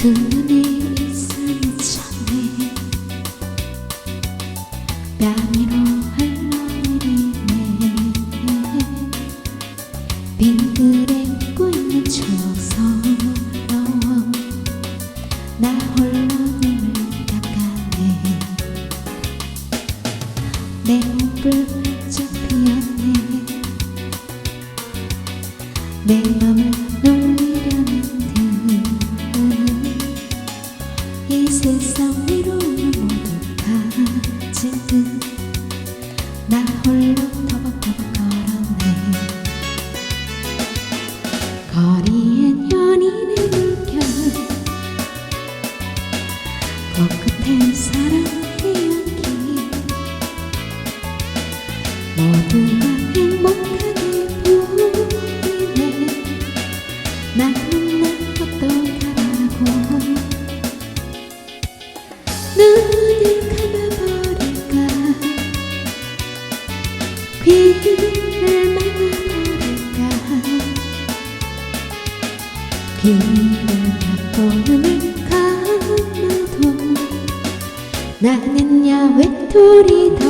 두 눈이 스치네 뺨 위로 흘러내리네 빙그레 웃고 있는 추억스러워 나 홀로 눈을 닦아내. 내 목불 피었네. 내 귀를 막아버릴까? 귀를 막고 눈을 감아도 나는 야 외톨이 더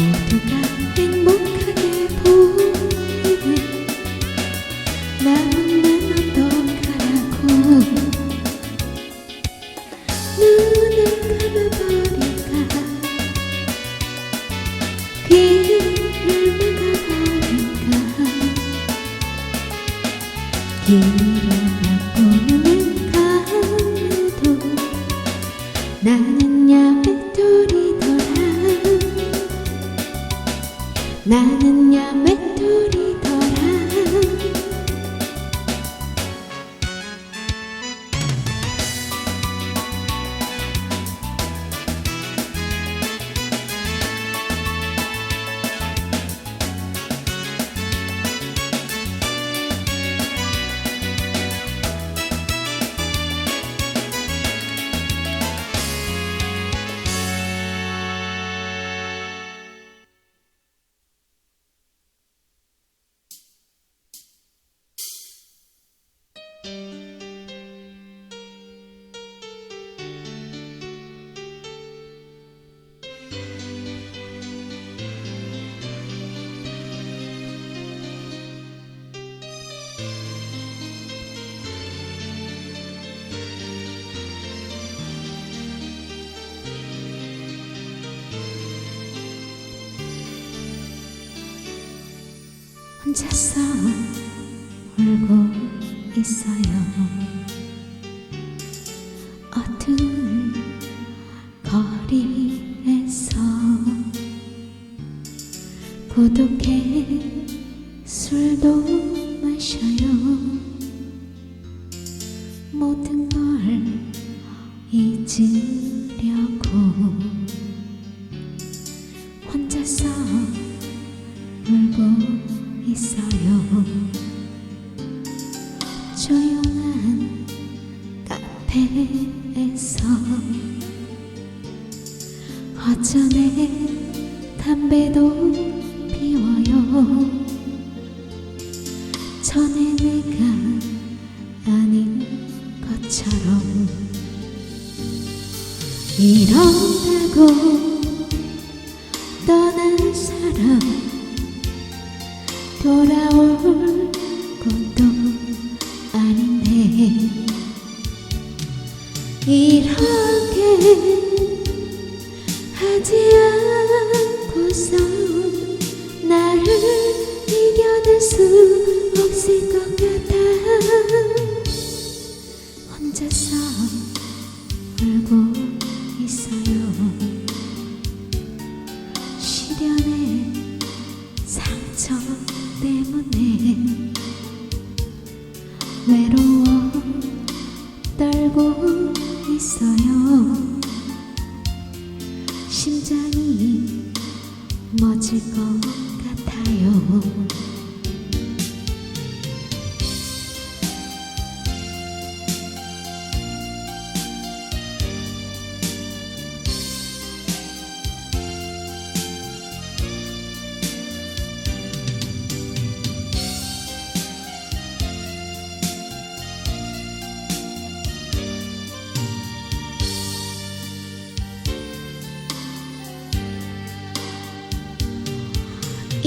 모두가 행복하게 보이네 남은 어떡하라고. 눈을 감아버릴까. 귀를 막아버릴까. 막고 눈을 감아도 나는 야 외 나는야 외 혼자서 울고 있어요. 어두운 거리에서 고독해 술도 마셔요. 모든 걸 잊으 피워요. 전에 내가 아닌 것처럼 이런다고 떠난 사람 돌아올 것도 아닌데 이렇게 하지 않 싸움 나를 이겨낼 수 없을 것 같아. 혼자서 울고 있어요. 시련의 상처 때문에 외로워 떨고 있어요. Chỉ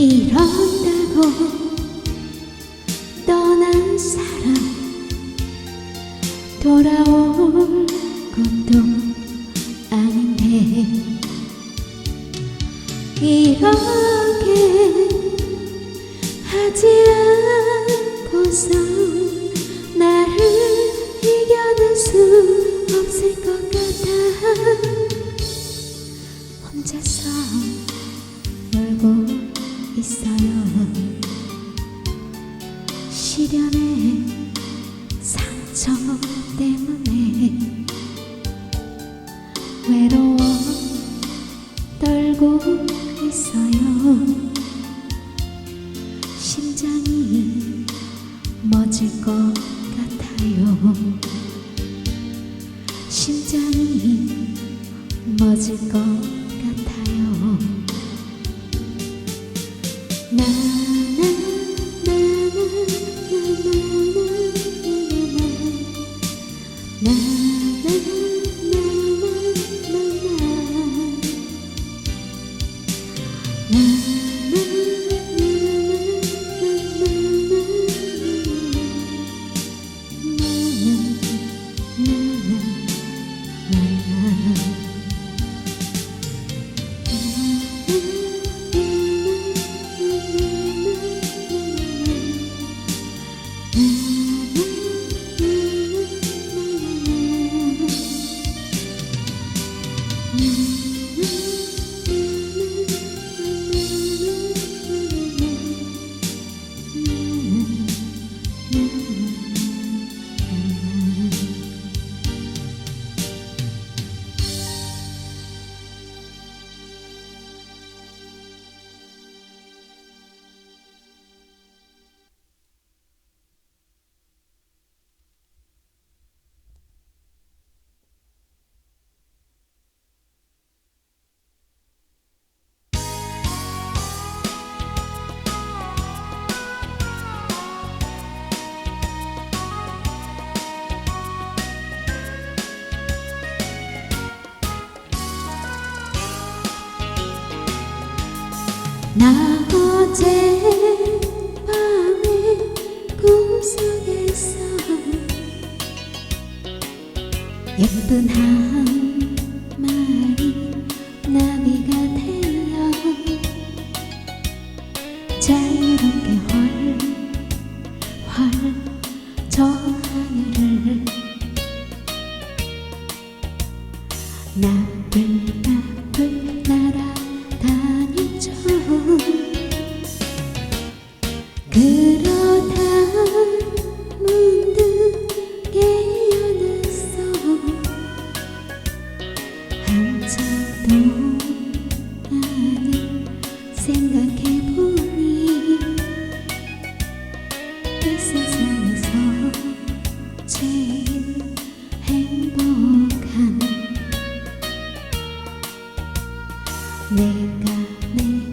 이런다고 떠난 사람 돌아올 것도 아닌데 이렇게 하지 않고서 나를 이겨낼 수 없을 것 같아 혼자서 울고 있어요. 시련의 상처 때문에 외로워 떨고 있어요. 심장이 멎을 것 같아요. 심장이 멎을 것 나 어제 밤에 꿈속에서 예쁜 한 내가 내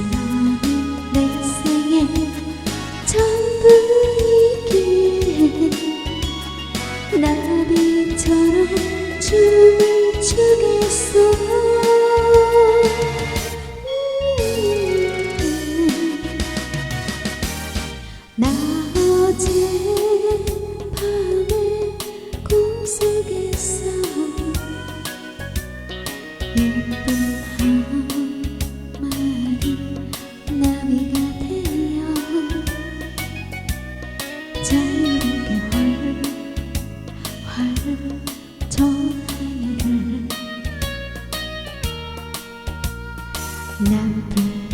Never